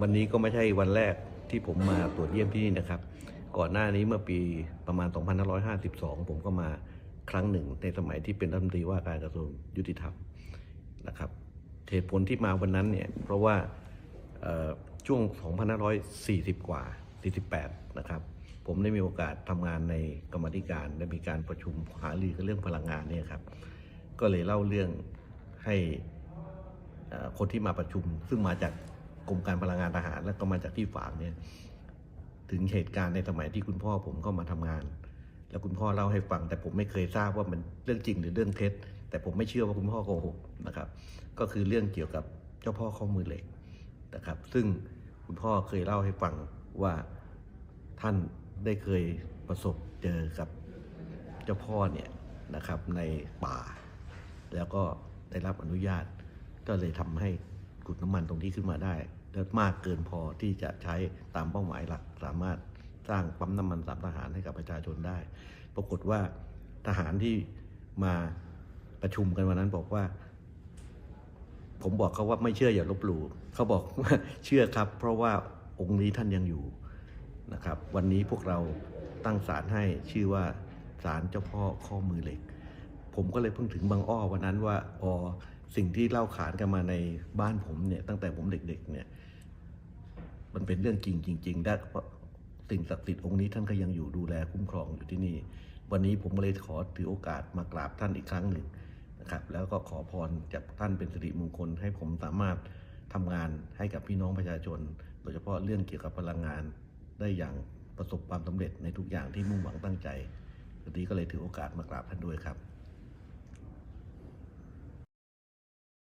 วันนี้ก็ไม่ใช่วันแรกที่ผมมาตรวจเยี่ยมที่นี่นะครับ ก่อนหน้านี้เมื่อปีประมาณ 2552 ผมก็มาครั้งหนึ่ง ในสมัยที่เป็นรัฐมนตรีว่าการกระทรวงยุติธรรมนะครับเหตุผลที่มาวันนั้นเนี่ยเพราะว่าช่วง 2540 กว่า 48 นะครับ ผมได้มีโอกาสทำงานในกรรมธิการได้มีการประชุมหารือกันเรื่องพลังงานเนี่ยครับ ก็เลยเล่าเรื่องให้คนที่มาประชุม ซึ่งมาจาก กรมการพลังงานทหาร และก็มาจากที่ฝางเนี่ยถึงเหตุการณ์ในสมัยที่คุณพ่อผมก็มาทำงาน แล้วคุณพ่อเล่าให้ฟัง แต่ผมไม่เคยทราบว่ามันเรื่องจริงหรือเรื่องเท็จ แต่ผมไม่เชื่อว่าคุณพ่อโกหกนะครับ ก็คือเรื่องเกี่ยวกับเจ้าพ่อข้อมือเหล็กนะครับ ซึ่งคุณพ่อเคยเล่าให้ฟังว่าท่านได้เคยประสบเจอกับเจ้าพ่อเนี่ยนะครับในป่า แล้วก็ได้รับอนุญาตก็เลยทำให้ ขุดน้ำมันตรงนี้ขึ้นมาได้ และมากเกินพอที่จะใช้ตามเป้าหมายหลัก สามารถสร้างปั๊มน้ำมันสามทหารให้กับประชาชนได้ ปรากฏว่าทหารที่มาประชุมกันวันนั้นบอกว่า ผมบอกเขาว่าไม่เชื่ออย่าลบหลู่เขาบอกว่าเชื่อครับ เพราะว่าองค์นี้ท่านยังอยู่นะครับ วันนี้พวกเราตั้งศาลให้ชื่อว่าศาลเจ้าพ่อข้อมือเหล็ก ผมก็เลยเพิ่งถึงบางอ้อวันนั้นว่าอ๋อ สิ่งที่เล่าขานกันมาในบ้านผมเนี่ยตั้งแต่ผมเด็กๆเนี่ยมันเป็นเรื่องจริงจริงๆได้เพราะสิ่งศักดิ์สิทธิ์องค์นี้ท่านก็ยังอยู่ดูแลคุ้มครองอยู่ที่นี่ วันนี้ผมเลยขอถือโอกาสมากราบท่านอีกครั้งหนึ่งนะครับ แล้วก็ขอพรจากท่านเป็นสิริมงคล ให้ผมสามารถทำงานให้กับพี่น้องประชาชน โดยเฉพาะเรื่องเกี่ยวกับพลังงาน ได้อย่างประสบความสำเร็จในทุกอย่างที่มุ่งหวังตั้งใจวันนี้ก็เลยถือโอกาสมากราบท่านด้วยครับ